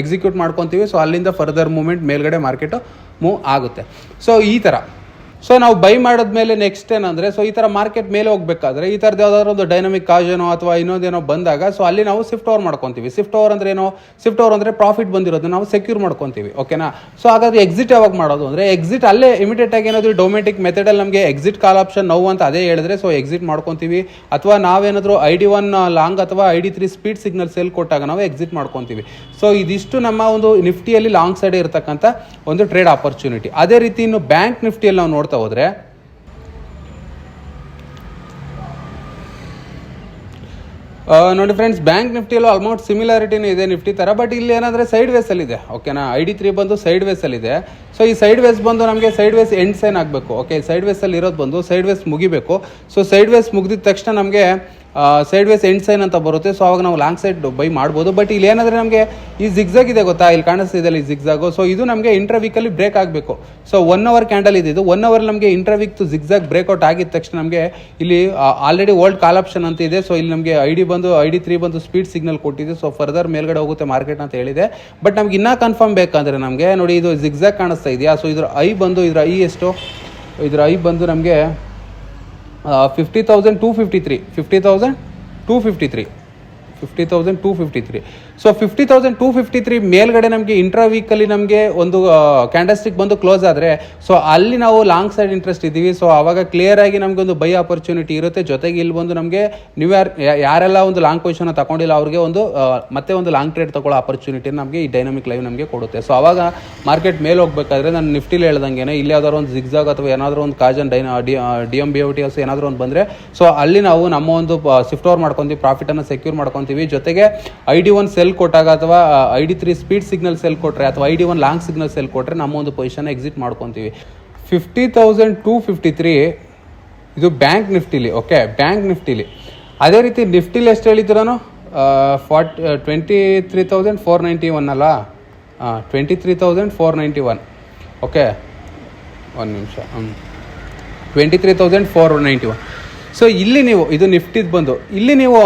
ಎಕ್ಸಿಕ್ಯೂಟ್ ಮಾಡ್ಕೊತೀವಿ. ಸೊ ಅಲ್ಲಿಂದ ಫರ್ದರ್ ಮೂಮೆಂಟ್ ಮೇಲ್ಗಡೆ ಮಾರ್ಕೆಟು ಮೂವ್ ಆಗುತ್ತೆ. ಸೊ ಈ ಥರ ಸೊ ನಾವು ಬೈ ಮಾಡಿದ್ಮೇಲೆ ನೆಕ್ಸ್ಟ್ ಏನಂದ್ರೆ ಸೊ ಈ ತರ ಮಾರ್ಕೆಟ್ ಮೇಲೆ ಹೋಗ್ಬೇಕಾದ್ರೆ, ಈ ಥರದ್ದು ಯಾವ್ದಾದ್ರು ಒಂದು ಡೈನಮಿಕ್ ಕಾಜನೋ ಅಥವಾ ಇನ್ನೊಂದೇನೋ ಬಂದಾಗ ಸೊ ಅಲ್ಲಿ ನಾವು ಶಿಫ್ಟ್ ಓವರ್ ಮಾಡ್ಕೊಂತೀವಿ. ಶಿಫ್ಟ್ ಓವರ್ ಅಂದ್ರೆ ಏನೋ ಶಿಫ್ಟ್ ಓವರ್ ಅಂದ್ರೆ ಪ್ರಾಫಿಟ್ ಬಂದಿರೋದು ನಾವು ಸೆಕ್ಯೂರ್ ಮಾಡ್ಕೊಂತೀವಿ ಓಕೆನಾ ಸೊ ಹಾಗಾದ್ರೆ ಎಕ್ಸಿಟ್ ಯಾವಾಗ ಮಾಡೋದು ಅಂದ್ರೆ ಎಕ್ಸಿಟ್ ಅಲ್ಲೇ ಇಮಿಡಿಯೇಟ್ ಆಗಿ ಏನಾದ್ರು ಡೊಮೆಟಿಕ್ ಮೆಥಡ್ ಅಲ್ಲಿ ನಮಗೆ ಎಕ್ಸಿಟ್ ಕಾಲ್ ಆಪ್ಷನ್ ನೋವು ಅಂತ ಅದೇ ಹೇಳಿದ್ರೆ ಸೊ ಎಕ್ಸಿಟ್ ಮಾಡ್ಕೊಂತೀವಿ. ಅಥವಾ ನಾವೇನಾದರೂ ಐ ಡಿ ಒನ್ ಲಾಂಗ್ ಅಥವಾ I D three speed signal sell ಕೊಟ್ಟಾಗ ನಾವು ಎಕ್ಸಿಟ್ ಮಾಡ್ಕೊಂತೀವಿ. ಸೊ ಇದಿಷ್ಟು ನಮ್ಮ ಒಂದು ನಿಫ್ಟಿಯಲ್ಲಿ ಲಾಂಗ್ ಸೈಡ್ ಇರತಕ್ಕಂಥ ಒಂದು ಟ್ರೇಡ್ ಆಪರ್ಚುನಿಟಿ ಅದೇ ರೀತಿ ಇನ್ನು ಬ್ಯಾಂಕ್ ನಿಫ್ಟಿಯಲ್ಲಿ ನಾವು ನೋಡ್ತಾ ಹೋದ್ರೆ ನೋಡಿ ಫ್ರೆಂಡ್ಸ್ ಬ್ಯಾಂಕ್ ನಿಫ್ಟಿಯಲ್ಲೂ ಆಲ್ಮೋಸ್ಟ್ ಸಿಮಿಲಾರಿಟಿನೂ ಇದೆ ನಿಫ್ಟಿ ಥರ ಬಟ್ ಇಲ್ಲಿ ಏನಂದರೆ ಸೈಡ್ ವೇಸಲ್ಲಿ ಇದೆ ಓಕೆನಾ ಐ ಡಿ ತ್ರೀ ಬಂದು ಸೈಡ್ ವೇಸಲ್ಲಿ ಇದೆ. ಸೊ ಈ ಸೈಡ್ ವೇಸ್ ಬಂದು ನಮಗೆ ಸೈಡ್ ವೇಸ್ ಎಂಡ್ ಸೈನ್ ಆಗಬೇಕು ಓಕೆ ಸೈಡ್ ವೇಸಲ್ಲಿ ಇರೋದು ಬಂದು ಸೈಡ್ ವೇಸ್ ಮುಗಿಬೇಕು. ಸೊ ಸೈಡ್ ವೇಸ್ ಮುಗಿದ ತಕ್ಷಣ ನಮಗೆ ಸೈಡ್ ವೇಸ್ ಎಂಡ್ ಸೈನ್ ಅಂತ ಬರುತ್ತೆ. ಸೊ ಅವಾಗ ನಾವು ಲಾಂಗ್ ಸೈಡ್ ಬೈ ಮಾಡ್ಬೋದು. ಬಟ್ ಇಲ್ಲಿ ಏನಂದ್ರೆ ನಮಗೆ ಈ ಜಿಗ್ಜಾಗ್ ಇದೆ ಗೊತ್ತಾ? ಇಲ್ಲಿ ಕಾಣಿಸ್ತಿದೆ ಈ ಜಿಗ್ಜಾಗು ಸೊ ಇದು ನಮಗೆ ಇಂಟ್ರವೀಕಲ್ಲಿ ಬ್ರೇಕ್ ಆಗಬೇಕು. ಸೊ ಒನ್ ಅವರ್ ಕ್ಯಾಂಡಲ್ ಇದೆ ಇದು. ಒನ್ ಅವರ್ ನಮಗೆ ಇಂಟ್ರವೀಕ್ ಜಿಗ್ಜಾಗ್ ಬ್ರೇಕ್ಔಟ್ ಆಗಿದ ತಕ್ಷಣ ನಮಗೆ ಇಲ್ಲಿ ಆಲ್ರೆಡಿ ಓಲ್ಡ್ ಕಾಲ್ ಆಪ್ಷನ್ ಅಂತ ಇದೆ. ಸೊ ಇಲ್ಲಿ ನಮಗೆ ಐ ಡಿ ಬಂದು ಐ ಡಿ ತ್ರೀ ಬಂದು ಸ್ಪೀಡ್ ಸಿಗ್ನಲ್ ಕೊಟ್ಟಿದೆ. ಸೊ ಫರ್ದರ್ ಮೇಲ್ಗಡೆ ಹೋಗುತ್ತೆ ಮಾರ್ಕೆಟ್ ಅಂತ ಹೇಳಿದೆ. ಬಟ್ ನಮ್ಗೆ ಇನ್ನೂ ಕನ್ಫರ್ಮ್ ಬೇಕಂದ್ರೆ ನಮಗೆ, ನೋಡಿ ಇದು ಜಿಗ್ಜಾಗ್ ಕಾಣಿಸ್ತಾ ಇದೆಯಾ? ಸೊ ಇದರ ಐ ಬಂದು, ಇದರ ಐ ಎಷ್ಟು? ಇದರ ಐ ಬಂದು ನಮಗೆ fifty thousand two fifty three fifty thousand two fifty three fifty thousand two fifty three so fifty thousand two fifty three ಮೇಲ್ಗಡೆ ನಮಗೆ ಇಂಟ್ರಾ ವೀಕಲ್ಲಿ ನಮಗೆ ಒಂದು ಕ್ಯಾಂಡಸ್ಟಿಕ್ ಬಂದು ಕ್ಲೋಸ್ ಆದರೆ ಸೊ ಅಲ್ಲಿ ನಾವು ಲಾಂಗ್ ಸೈಡ್ ಇಂಟ್ರೆಸ್ಟ್ ಇದ್ದೀವಿ. ಸೊ ಆವಾಗ ಕ್ಲಿಯರ್ ಆಗಿ ನಮಗೆ ಒಂದು ಬೈ ಆಪರ್ಚುನಿಟಿ ಇರುತ್ತೆ. ಜೊತೆಗೆ ಇಲ್ಲಿ ಬಂದು ನಮಗೆ ನೀವು ಯಾರು ಯಾರೆಲ್ಲ ಒಂದು ಲಾಂಗ್ ಪೊಸಿಷನ್ ತಗೊಂಡಿಲ್ಲ ಅವ್ರಿಗೆ ಒಂದು ಮತ್ತೆ ಒಂದು ಲಾಂಗ್ ಟ್ರೇಡ್ ತಗೊಳ್ಳೋ ಆಪರ್ಚುನಿಟಿ ನಮಗೆ ಈ ಡೈನಮಿಕ್ ಲೈವ್ ನಮಗೆ ಕೊಡುತ್ತೆ. ಸೊ ಅವಾಗ ಮಾರ್ಕೆಟ್ ಮೇಲೆ ಹೋಗ್ಬೇಕಾದ್ರೆ ನಾನು ನಿಫ್ಟಿಲಿ ಹೇಳ್ದಂಗೆ ಇಲ್ಲಿ ಯಾವ್ದಾದ್ರು ಒಂದು ಜಿಗ್ಜಾಗ್ ಅಥವಾ ಏನಾದರೂ ಒಂದು ಕಾಜನ್ ಡೈನ D M B O T S ಏನಾದರೂ ಒಂದು ಬಂದರೆ ಸೊ ಅಲ್ಲಿ ನಾವು ನಮ್ಮ ಒಂದು ಶಿಫ್ಟ್ ಓವರ್ ಮಾಡ್ಕೊತೀವಿ ಪ್ರಾಫಿಟನ್ನು ಸೆಕ್ಯೂರ್ ಮಾಡ್ಕೊತೀವಿ. ಜೊತೆಗೆ ಐ ಡಿ ಒನ್ ಸೆಲ್ ಕೊಟ್ಟಾಗ ಅಥವಾ I D three speed signal sell ಕೊಟ್ಟರೆ ಅಥವಾ I D one long signal sell ಕೊಟ್ಟರೆ ನಮ್ಮ ಒಂದು ಪೊಸಿಷನ್ ಎಕ್ಸಿಟ್ ಮಾಡ್ಕೊತೀವಿ. Fifty thousand two fifty three ಇದು ಬ್ಯಾಂಕ್ ನಿಫ್ಟಿಲಿ ಓಕೆ ಬ್ಯಾಂಕ್ ನಿಫ್ಟಿಲಿ ಅದೇ ರೀತಿ ನಿಫ್ಟಿಲಿ ಎಷ್ಟು ಹೇಳಿದ್ರೂ ಫಾರ್ಟ್ twenty three thousand four ninety one ಅಲ್ಲ? Twenty three thousand four ninety one okay ಒಂದು ನಿಮಿಷ ಹ್ಞೂ twenty three thousand four ninety one so ಇಲ್ಲಿ ನೀವು, ಇದು ನಿಫ್ಟಿದ್ ಬಂದು, ಇಲ್ಲಿ ನೀವು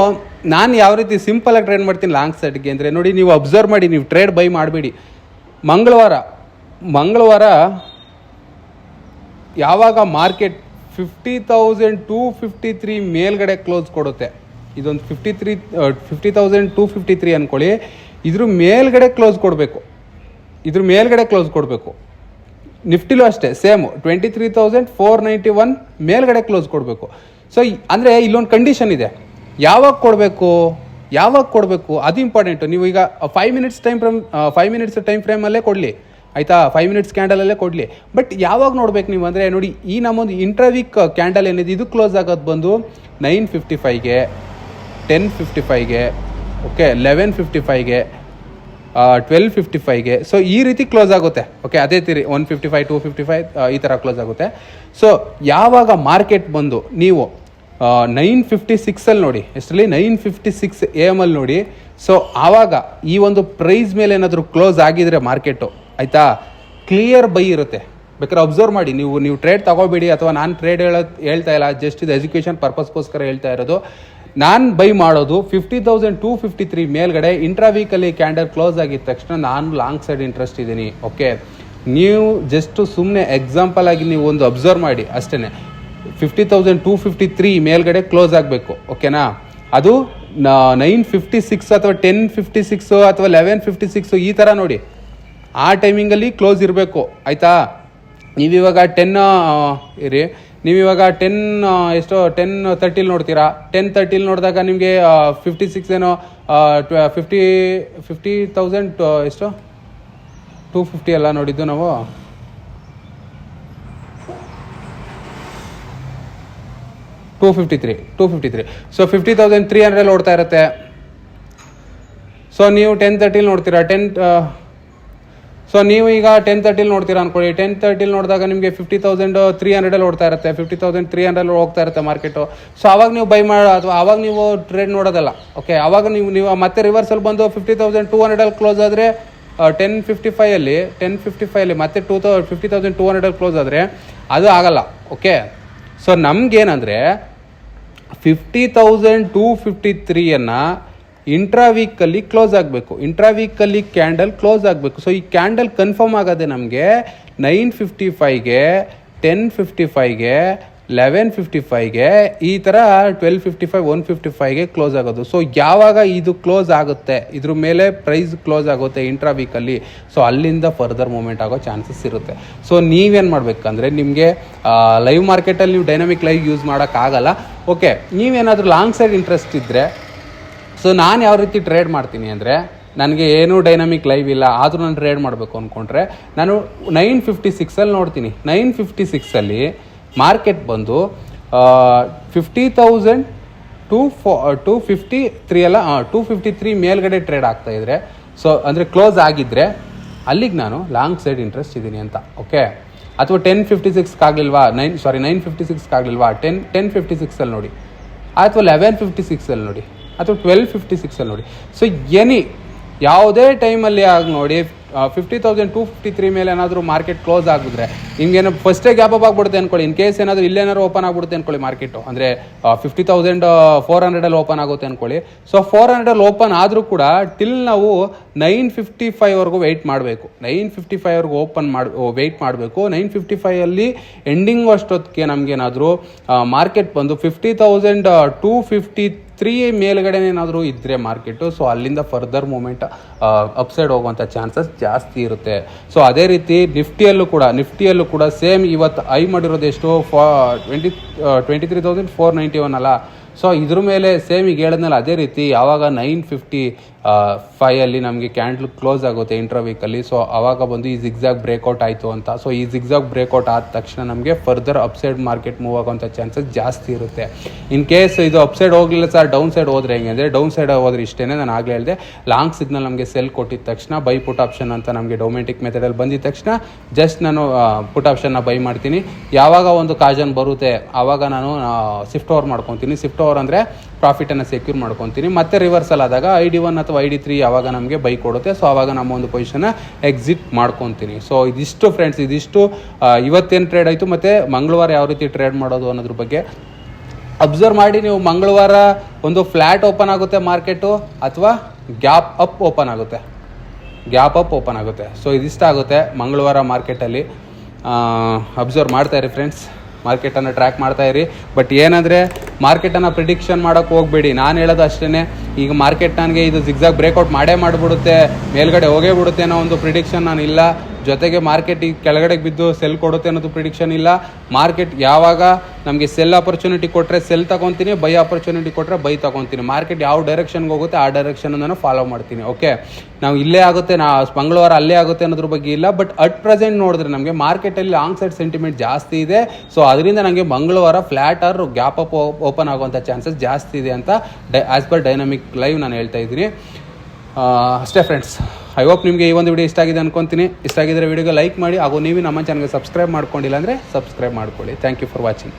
ನಾನು ಯಾವ ರೀತಿ ಸಿಂಪಲಾಗಿ ಟ್ರೇಡ್ ಮಾಡ್ತೀನಿ ಲಾಂಗ್ ಸೈಡ್ಗೆ ಅಂದರೆ ನೋಡಿ ನೀವು ಅಬ್ಸರ್ವ್ ಮಾಡಿ, ನೀವು ಟ್ರೇಡ್ ಬೈ ಮಾಡಬೇಡಿ. ಮಂಗಳವಾರ ಮಂಗಳವಾರ ಯಾವಾಗ market fifty thousand two fifty three ಮೇಲ್ಗಡೆ ಕ್ಲೋಸ್ ಕೊಡುತ್ತೆ. ಇದೊಂದು fifty three fifty thousand two fifty three ಅಂದ್ಕೊಳ್ಳಿ ಇದ್ರ ಮೇಲ್ಗಡೆ ಕ್ಲೋಸ್ ಕೊಡಬೇಕು. ಇದ್ರ ಮೇಲ್ಗಡೆ ಕ್ಲೋಸ್ ಕೊಡಬೇಕು. ನಿಫ್ಟಿಲೂ ಅಷ್ಟೇ same twenty three thousand four ninety one ಮೇಲ್ಗಡೆ ಕ್ಲೋಸ್ ಕೊಡಬೇಕು. ಸೊ ಅಂದರೆ ಇಲ್ಲೊಂದು ಕಂಡೀಷನ್ ಇದೆ. ಯಾವಾಗ ಕೊಡಬೇಕು? ಯಾವಾಗ ಕೊಡಬೇಕು? ಅದು ಇಂಪಾರ್ಟೆಂಟು ನೀವು ಈಗ five minutes time frame five minutes time ಫ್ರೇಮಲ್ಲೇ ಕೊಡಲಿ. ಆಯಿತಾ? ಫೈವ್ ಮಿನಿಟ್ಸ್ ಕ್ಯಾಂಡಲಲ್ಲೇ ಕೊಡಲಿ. ಬಟ್ ಯಾವಾಗ ನೋಡ್ಬೇಕು ನೀವು ಅಂದರೆ, ನೋಡಿ, ಈ ನಮ್ಮೊಂದು ಇಂಟ್ರವೀಕ್ ಕ್ಯಾಂಡಲ್ ಏನಿದೆ, ಇದು ಕ್ಲೋಸ್ ಆಗೋದು ಬಂದು ನೈನ್ ಫಿಫ್ಟಿ ಫೈವ್ಗೆ ಟೆನ್ ಫಿಫ್ಟಿ ಫೈವ್ಗೆ ಓಕೆ ಲೆವೆನ್ ಫಿಫ್ಟಿ ಫೈವ್ಗೆ ಟ್ವೆಲ್ ಫಿಫ್ಟಿ ಫೈವ್ಗೆ ಸೊ ಈ ರೀತಿ ಕ್ಲೋಸ್ ಆಗುತ್ತೆ. ಓಕೆ ಅದೇ ತೀರಿ one fifty five two fifty five ಈ ಥರ ಕ್ಲೋಸ್ ಆಗುತ್ತೆ. ಸೊ ಯಾವಾಗ ಮಾರ್ಕೆಟ್ ಬಂದು, ನೀವು ನೈನ್ ಫಿಫ್ಟಿ ಸಿಕ್ಸಲ್ಲಿ ನೋಡಿ. ಎಷ್ಟರಲ್ಲಿ? ನೈನ್ ಫಿಫ್ಟಿ ಸಿಕ್ಸ್ ಎ ಎಮಲ್ಲಿ ನೋಡಿ. ಸೊ ಆವಾಗ ಈ ಒಂದು ಪ್ರೈಸ್ ಮೇಲೆ ಏನಾದರೂ ಕ್ಲೋಸ್ ಆಗಿದ್ರೆ ಮಾರ್ಕೆಟು ಆಯಿತಾ? ಕ್ಲಿಯರ್ ಬೈ ಇರುತ್ತೆ. ಬೇಕಾದ್ರೆ ಅಬ್ಸರ್ವ್ ಮಾಡಿ. ನೀವು ನೀವು ಟ್ರೇಡ್ ತಗೋಬೇಡಿ ಅಥವಾ ನಾನು ಟ್ರೇಡ್ ಹೇಳೋದು ಹೇಳ್ತಾ ಇಲ್ಲ. ಜಸ್ಟ್ ಇದು ಎಜುಕೇಷನ್ ಪರ್ಪಸ್ಗೋಸ್ಕರ ಹೇಳ್ತಾ ಇರೋದು. ನಾನು ಬೈ ಮಾಡೋದು fifty thousand two fifty three ಮೇಲ್ಗಡೆ ಇಂಟ್ರಾ ವೀಕಲ್ಲಿ ಕ್ಯಾಂಡಲ್ ಕ್ಲೋಸ್ ಆಗಿದ ತಕ್ಷಣ ನಾನು ಲಾಂಗ್ ಸೈಡ್ ಇಂಟ್ರೆಸ್ಟ್ ಇದ್ದೀನಿ. ಓಕೆ ನೀವು ಜಸ್ಟು ಸುಮ್ಮನೆ ಎಕ್ಸಾಂಪಲ್ ಆಗಿ ನೀವು ಒಂದು ಅಬ್ಸರ್ವ್ ಮಾಡಿ. ಅಷ್ಟೇ fifty thousand two fifty three ಮೇಲ್ಗಡೆ ಕ್ಲೋಸ್ ಆಗಬೇಕು ಓಕೆನಾ ಅದು ನೈನ್ ಫಿಫ್ಟಿ ಸಿಕ್ಸ್ ಅಥವಾ ಟೆನ್ ಫಿಫ್ಟಿ ಸಿಕ್ಸು ಅಥವಾ ಲೆವೆನ್ ಫಿಫ್ಟಿ ಸಿಕ್ಸು ಈ ಥರ ನೋಡಿ. ಆ ಟೈಮಿಂಗಲ್ಲಿ ಕ್ಲೋಸ್ ಇರಬೇಕು, ಆಯಿತಾ? ನೀವಿವಾಗ ಟೆನ್ ಇರಿ. ನೀವಿವಾಗ ಟೆನ್ ಎಷ್ಟೋ ಟೆನ್ ತರ್ಟಿಲಿ ನೋಡ್ತೀರಾ? ಟೆನ್ ತರ್ಟಿಲಿ ನೋಡಿದಾಗ ನಿಮಗೆ ಫಿಫ್ಟಿ ಸಿಕ್ಸ್ ಏನೋ ಫಿಫ್ಟಿ ಫಿಫ್ಟಿ ತೌಸಂಡ್ ಎಷ್ಟು? ಟೂ ಫಿಫ್ಟಿ ಎಲ್ಲ ನೋಡಿದ್ದು ನಾವು. Two fifty three two fifty three so fifty thousand three hundred ಓಡ್ತಾ ಇರುತ್ತೆ. ಸೊ ನೀವು ಟೆನ್ ತರ್ಟಿಲಿ ನೋಡ್ತೀರಾ. ಟೆನ್ ಸೊ ನೀವು ಈಗ ಟೆನ್ ತರ್ಟಿಲಿ ನೋಡ್ತೀರಾ ಅನ್ಕೊಳ್ಳಿ. ಟೆನ್ ತರ್ಟಿಲಿ ನೋಡಿದಾಗ ನಿಮಗೆ ಫಿಫ್ಟಿ ತೌಸಂಡ್ ತ್ರೀ ಹಂಡ್ರೆಡಲ್ಲಿ ಓಡ್ತಾ ಇರುತ್ತೆ. ಫಿಫ್ಟಿ ತೌಸಂಡ್ ತ್ರೀ ಹಂಡ್ರೆಡ್ ಹೋಗ್ತಾ ಇರುತ್ತೆ ಮಾರ್ಕೆಟು ಸೊ ಆವಾಗ ನೀವು ಬೈ ಮಾಡೋ, ಅಥವಾ ಅವಾಗ ನೀವು ಟ್ರೇಡ್ ನೋಡೋದಲ್ಲ. ಓಕೆ ಆವಾಗ ನೀವು ನೀವು, ಮತ್ತೆ ರಿವರ್ಸಲ್ಲಿ ಬಂದು ಫಿಫ್ಟಿ ತೌಸಂಡ್ ಟೂ ಹಂಡ್ರೆಡಲ್ಲಿ ಕ್ಲೋಸ್ ಆದರೆ ಟೆನ್ ಫಿಫ್ಟಿ ಫೈಯಲ್ಲಿ ಟೆನ್ ಫಿಫ್ಟಿ ಫೈವಲ್ಲಿ ಮತ್ತೆ ಟೂ ತೌ ಫಿಫ್ಟಿ ತೌಸಂಡ್ ಟೂ ಹಂಡ್ರೆಡಲ್ಲಿ ಕ್ಲೋಸ್ ಆದರೆ, ಅದು ಆಗಲ್ಲ. ಓಕೆ ಸೊ ನಮ್ಗೇನಂದರೆ ಫಿಫ್ಟಿ ತೌಸಂಡ್ ಟೂ ಫಿಫ್ಟಿ ತ್ರೀಯನ್ನು ಇಂಟ್ರಾ ವೀಕಲ್ಲಿ ಕ್ಲೋಸ್ ಆಗಬೇಕು. ಇಂಟ್ರಾ ವೀಕಲ್ಲಿ ಕ್ಯಾಂಡಲ್ ಕ್ಲೋಸ್ ಆಗಬೇಕು. ಸೊ ಈ ಕ್ಯಾಂಡಲ್ ಕನ್ಫರ್ಮ್ ಆಗೋದೆ ನಮಗೆ ನೈನ್ ಫಿಫ್ಟಿ ಫೈವ್ಗೆ ಟೆನ್ ಫಿಫ್ಟಿ ಫೈವ್ಗೆ ಲೆವೆನ್ ಫಿಫ್ಟಿ ಫೈವ್ಗೆ ಈ ಥರ twelve fifty five one fifty ಫೈವ್ಗೆ close ಆಗೋದು. ಸೊ ಯಾವಾಗ ಇದು ಕ್ಲೋಸ್ ಆಗುತ್ತೆ? ಇದ್ರ ಮೇಲೆ ಪ್ರೈಸ್ ಕ್ಲೋಸ್ ಆಗುತ್ತೆ ಇಂಟ್ರಾ ವೀಕಲ್ಲಿ ಸೊ ಅಲ್ಲಿಂದ ಫರ್ದರ್ ಮೂಮೆಂಟ್ ಆಗೋ ಚಾನ್ಸಸ್ ಇರುತ್ತೆ. ಸೊ ನೀವೇನು ಮಾಡಬೇಕಂದ್ರೆ ನಿಮಗೆ ಲೈವ್ ಮಾರ್ಕೆಟಲ್ಲಿ ನೀವು ಡೈನಾಮಿಕ್ ಲೈವ್ ಯೂಸ್ ಮಾಡೋಕ್ಕಾಗಲ್ಲ ಓಕೆ ನೀವೇನಾದರೂ ಲಾಂಗ್ ಸೈಡ್ ಇಂಟ್ರೆಸ್ಟ್ ಇದ್ದರೆ ಸೊ ನಾನು ಯಾವ ರೀತಿ ಟ್ರೇಡ್ ಮಾಡ್ತೀನಿ ಅಂದರೆ, ನನಗೆ ಏನೂ ಡೈನಾಮಿಕ್ ಲೈವ್ ಇಲ್ಲ, ಆದರೂ ನಾನು ಟ್ರೇಡ್ ಮಾಡಬೇಕು ಅಂದ್ಕೊಂಡ್ರೆ ನಾನು ನೈನ್ ಫಿಫ್ಟಿ ಸಿಕ್ಸಲ್ಲಿ ನೋಡ್ತೀನಿ. ನೈನ್ ಫಿಫ್ಟಿ ಸಿಕ್ಸಲ್ಲಿ ಮಾರ್ಕೆಟ್ ಬಂದು ಫಿಫ್ಟಿ ತೌಸಂಡ್ ಟೂ ಫೋ ಟೂ ಫಿಫ್ಟಿ ತ್ರೀ ಅಲ್ಲ ಟೂ ಫಿಫ್ಟಿ ತ್ರೀ ಮೇಲ್ಗಡೆ ಟ್ರೇಡ್ ಆಗ್ತಾ ಇದ್ರೆ ಸೊ ಅಂದರೆ ಕ್ಲೋಸ್ ಆಗಿದ್ದರೆ ಅಲ್ಲಿಗೆ ನಾನು ಲಾಂಗ್ ಸೈಡ್ ಇಂಟ್ರೆಸ್ಟ್ ಇದ್ದೀನಿ ಅಂತ ಓಕೆ ಅಥವಾ ಟೆನ್ ಫಿಫ್ಟಿ ಸಿಕ್ಸ್ಗಾಗಲಿಲ್ವಾ ನೈನ್ ಸಾರಿ ನೈನ್ ಫಿಫ್ಟಿ ಸಿಕ್ಸ್ಗಾಗಲಿಲ್ವಾ ಟೆನ್ ಟೆನ್ ಫಿಫ್ಟಿ ಸಿಕ್ಸಲ್ಲಿ ನೋಡಿ, ಅಥವಾ ಲೆವೆನ್ ಫಿಫ್ಟಿ ಸಿಕ್ಸಲ್ಲಿ ನೋಡಿ, ಅಥವಾ ಟ್ವೆಲ್ ಫಿಫ್ಟಿ ಸಿಕ್ಸಲ್ಲಿ ನೋಡಿ. ಸೊ ಎನಿ, ಯಾವುದೇ ಟೈಮಲ್ಲಿ ಆಗಿ ನೋಡಿ fifty thousand two fifty three ಮೇಲೆ ಏನಾದರೂ ಮಾರ್ಕೆಟ್ ಕ್ಲೋಸ್ ಆಗಿಬಿಟ್ರೆ ನಿಮ್ಗೇನು ಫಸ್ಟೇ ಗ್ಯಾಪ್ ಅಪ್ ಆಗ್ಬಿಡುತ್ತೆ ಅನ್ಕೊಳ್ಳಿ. ಇನ್ ಕೇಸ್ ಏನಾದರೂ ಇಲ್ಲೇನಾದ್ರು ಓಪನ್ ಆಗ್ಬಿಡುತ್ತೆ ಅನ್ಕೊಳ್ಳಿ ಮಾರ್ಕೆಟು ಅಂದರೆ ಫಿಫ್ಟಿ ತೌಸಂಡ್ ಫೋರ್ ಹಂಡ್ರೆಡಲ್ಲಿ ಓಪನ್ ಆಗುತ್ತೆ ಅನ್ಕೊಳ್ಳಿ. ಸೊ ಫೋರ್ ಹಂಡ್ರೆಡಲ್ಲಿ ಓಪನ್ ಆದರೂ ಕೂಡ ಟಿಲ್ ನಾವು ನೈನ್ ಫಿಫ್ಟಿ ಫೈವ್ವರೆಗೂ ವೆಯ್ಟ್ ಮಾಡಬೇಕು. ನೈನ್ ಫಿಫ್ಟಿ ಫೈವ್ವರೆಗೂ ಓಪನ್ ಮಾಡಿ ವೆಯ್ಟ್ ಮಾಡಬೇಕು. ನೈನ್ ಫಿಫ್ಟಿ ಫೈವಲ್ಲಿ ಎಂಡಿಂಗ್ ಅಷ್ಟೊತ್ತಿಗೆ ನಮಗೇನಾದರೂ ಮಾರ್ಕೆಟ್ ಬಂದು fifty thousand two fifty three ಮೇಲ್ಗಡೆ ಏನಾದರೂ ಇದ್ದರೆ ಮಾರ್ಕೆಟು ಸೊ ಅಲ್ಲಿಂದ ಫರ್ದರ್ ಮೂಮೆಂಟ್ ಅಪ್ಸೈಡ್ ಹೋಗುವಂಥ ಚಾನ್ಸಸ್ ಜಾಸ್ತಿ ಇರುತ್ತೆ. ಸೊ ಅದೇ ರೀತಿ ನಿಫ್ಟಿಯಲ್ಲೂ ಕೂಡ ನಿಫ್ಟಿಯಲ್ಲೂ ಕೂಡ ಸೇಮ್ ಇವತ್ತು ಐ ಮಾಡಿರೋದು ಎಷ್ಟು? ಫಾ twenty twenty three thousand four ninety one ಅಲ್ಲ? ಸೊ ಇದ್ರ ಮೇಲೆ ಸೇಮ್ ಈಗ ಹೇಳಿದ್ನಲ್ಲ, ಅದೇ ರೀತಿ ಯಾವಾಗ ನೈನ್ ಫಿಫ್ಟಿ ಫೈಯಲ್ಲಿ ನಮಗೆ ಕ್ಯಾಂಡ್ಲ್ ಕ್ಲೋಸ್ ಆಗುತ್ತೆ ಇಂಟ್ರಾ ವೀಕಲ್ಲಿ ಸೊ ಆವಾಗ ಬಂದು ಈ ಜಿಗ್ಜಾಗ್ ಬ್ರೇಕ್ಔಟ್ ಆಯಿತು ಅಂತ. ಸೊ ಈ ಜಿಗ್ಜಾಗ್ ಬ್ರೇಕ್ಔಟ್ ಆದ ತಕ್ಷಣ ನಮಗೆ ಫರ್ದರ್ ಅಪ್ಸೈಡ್ ಮಾರ್ಕೆಟ್ ಮೂವ್ ಆಗೋಂಥ ಚಾನ್ಸಸ್ ಜಾಸ್ತಿ ಇರುತ್ತೆ. ಇನ್ ಕೇಸ್ ಇದು ಅಪ್ಸೈಡ್ ಹೋಗಲಿಲ್ಲ ಸರ್ ಡೌನ್ ಸೈಡ್ ಹೋದ್ರೆ ಹೆಂಗೆ? ಅಂದರೆ ಡೌನ್ ಸೈಡ್ ಹೋದ್ರೆ ಇಷ್ಟೇ ನಾನು ಆಗಲೇ ಹೇಳಿದೆ. ಲಾಂಗ್ ಸಿಗ್ನಲ್ ನಮಗೆ ಸೆಲ್ ಕೊಟ್ಟಿದ ತಕ್ಷಣ ಬೈ ಪುಟ್ ಆಪ್ಷನ್ ಅಂತ ನಮಗೆ ಡೊಮೆಟಿಕ್ ಮೆಥಡಲ್ಲಿ ಬಂದಿದ ತಕ್ಷಣ ಜಸ್ಟ್ ನಾನು ಪುಟ್ ಆಪ್ಷನ್ನ ಬೈ ಮಾಡ್ತೀನಿ. ಯಾವಾಗ ಒಂದು ಕಾಜನ್ ಬರುತ್ತೆ ಆವಾಗ ನಾನು ಶಿಫ್ಟ್ ಓವರ್ ಮಾಡ್ಕೊತೀನಿ. ಓವರ್ ಅಂದರೆ ಪ್ರಾಫಿಟನ್ನು ಸೆಕ್ಯೂರ್ ಮಾಡ್ಕೊತೀನಿ. ಮತ್ತೆ ರಿವರ್ಸಲ್ ಆದಾಗ ಐ ಡಿ ಒನ್ ಅಥವಾ ಐ ಡಿ ತ್ರೀ ಯಾವಾಗ ನಮಗೆ ಬೈ ಕೊಡುತ್ತೆ. ಸೊ ಆವಾಗ ನಮ್ಮ ಒಂದು ಪೊಸಿಷನ್ನ ಎಕ್ಸಿಟ್ ಮಾಡ್ಕೊತೀನಿ. ಸೊ ಇದಿಷ್ಟು ಫ್ರೆಂಡ್ಸ್ ಇದಿಷ್ಟು ಇವತ್ತೇನು ಟ್ರೇಡ್ ಆಯಿತು ಮತ್ತು ಮಂಗಳವಾರ ಯಾವ ರೀತಿ ಟ್ರೇಡ್ ಮಾಡೋದು ಅನ್ನೋದ್ರ ಬಗ್ಗೆ ಅಬ್ಸರ್ವ್ ಮಾಡಿ. ನೀವು ಮಂಗಳವಾರ ಒಂದು ಫ್ಲ್ಯಾಟ್ ಓಪನ್ ಆಗುತ್ತೆ ಮಾರ್ಕೆಟು ಅಥವಾ ಗ್ಯಾಪ್ ಅಪ್ ಓಪನ್ ಆಗುತ್ತೆ. ಗ್ಯಾಪ್ ಅಪ್ ಓಪನ್ ಆಗುತ್ತೆ. ಸೊ ಇದಿಷ್ಟ ಆಗುತ್ತೆ ಮಂಗಳವಾರ ಮಾರ್ಕೆಟಲ್ಲಿ ಅಬ್ಸರ್ವ್ ಮಾಡ್ತಾ ಇರಿ ಫ್ರೆಂಡ್ಸ್ ಮಾರ್ಕೆಟನ್ನು ಟ್ರ್ಯಾಕ್ ಮಾಡ್ತಾ ಇರಿ. ಬಟ್ ಏನಂದರೆ, ಮಾರ್ಕೆಟನ್ನು ಪ್ರಿಡಿಕ್ಷನ್ ಮಾಡೋಕ್ಕೆ ಹೋಗಬೇಡಿ. ನಾನು ಹೇಳೋದು ಅಷ್ಟೇ ಈಗ ಮಾರ್ಕೆಟ್ ನನಗೆ ಇದು ಜಿಗ್ಜಾಗ್ ಬ್ರೇಕ್ಔಟ್ ಮಾಡೇ ಮಾಡಿಬಿಡುತ್ತೆ. ಮೇಲ್ಗಡೆ ಹೋಗೇ ಬಿಡುತ್ತೆ ಅನ್ನೋ ಒಂದು ಪ್ರಿಡಿಕ್ಷನ್ ನಾನು ಇಲ್ಲ ಜೊತೆಗೆ ಮಾರ್ಕೆಟ್ ಈಗ ಕೆಳಗಡೆ ಬಿದ್ದು ಸೆಲ್ ಕೊಡುತ್ತೆ ಅನ್ನೋದು ಪ್ರಿಡಿಕ್ಷನ್ ಇಲ್ಲ. ಮಾರ್ಕೆಟ್ ಯಾವಾಗ ನಮಗೆ ಸೆಲ್ ಆಪರ್ಚುನಿಟಿ ಕೊಟ್ಟರೆ ಸೆಲ್ ತಗೊತೀನಿ ಬೈ ಆಪರ್ಚುನಿಟಿ ಕೊಟ್ಟರೆ ಬೈ ತಗೊತೀನಿ. ಮಾರ್ಕೆಟ್ ಯಾವ ಡೈರೆಕ್ಷನ್ಗೆ ಹೋಗುತ್ತೆ ಆ ಡೈರೆಕ್ಷನ್ ನಾನು ಫಾಲೋ ಮಾಡ್ತೀನಿ ಓಕೆ ನಾವು ಇಲ್ಲೇ ಆಗುತ್ತೆ, ನಾ ಮಂಗಳವಾರ ಅಲ್ಲೇ ಆಗುತ್ತೆ ಅನ್ನೋದ್ರ ಬಗ್ಗೆ ಇಲ್ಲ ಬಟ್ ಅಟ್ ಪ್ರೆಸೆಂಟ್ ನೋಡಿದ್ರೆ ನಮಗೆ ಮಾರ್ಕೆಟಲ್ಲಿ ಲಾಂಗ್ ಸೈಡ್ ಸೆಂಟಿಮೆಂಟ್ ಜಾಸ್ತಿ ಇದೆ. ಸೊ ಅದರಿಂದ ನನಗೆ ಮಂಗಳವಾರ flat or gap up open ಆಗುವಂಥ ಚಾನ್ಸಸ್ ಜಾಸ್ತಿ ಇದೆ ಅಂತ ಡೈ ಆಸ್ ಪರ್ ಡೈನಾಮಿಕ್ ಲೈವ್ ನಾನು ಹೇಳ್ತಾ ಇದ್ದೀನಿ. ಅಷ್ಟೇ ಫ್ರೆಂಡ್ಸ್ ಐ ಹೋಪ್ ನಿಮಗೆ ಈ ಒಂದು ವಿಡಿಯೋ ಇಷ್ಟ ಆಗಿದೆ ಅನ್ಕೊಂತೀನಿ. ಇಷ್ಟ ಆಗಿದ್ರೆ ವಿಡಿಯೋಗೆ ಲೈಕ್ ಮಾಡಿ, ಹಾಗೂ ನೀವು ನಮ್ಮ ಚಾನಲ್ಗೆ ಸಬ್ಸ್ಕ್ರೈಬ್ ಮಾಡ್ಕೊಂಡಿಲ್ಲ ಅಂದರೆ ಸಬ್ಸ್ಕ್ರೈಬ್ ಮಾಡ್ಕೊಳ್ಳಿ. Thank you for watching